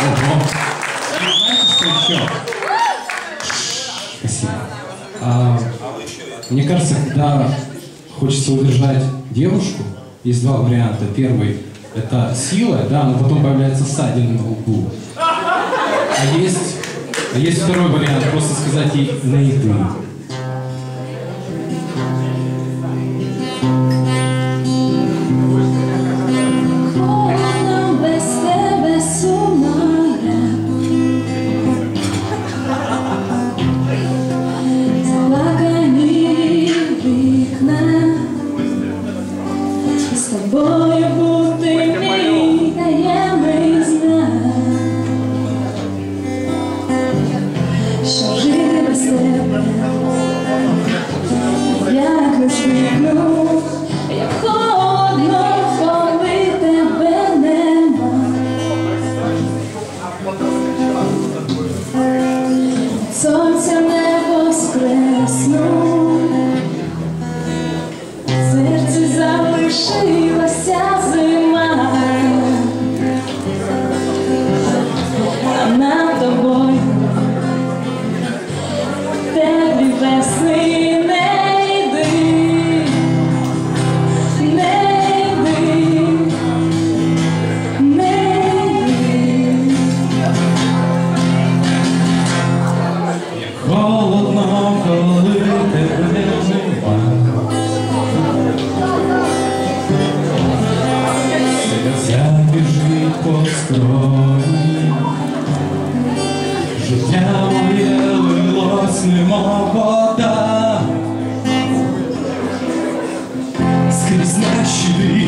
Ого. Знаете, что еще? Спасибо. А, мне кажется, когда хочется удержать девушку, есть два варианта. Первый – это сила, да, но потом появляется ссадина на лбу. А есть, а есть второй вариант – просто сказать ей «на еды». Звикну, як холодно, коли тебе нема. Сонця не воскресну, коли тебе нема. Серця біжить по скроні. Життя моє лилось, нема вода. Скрізь наші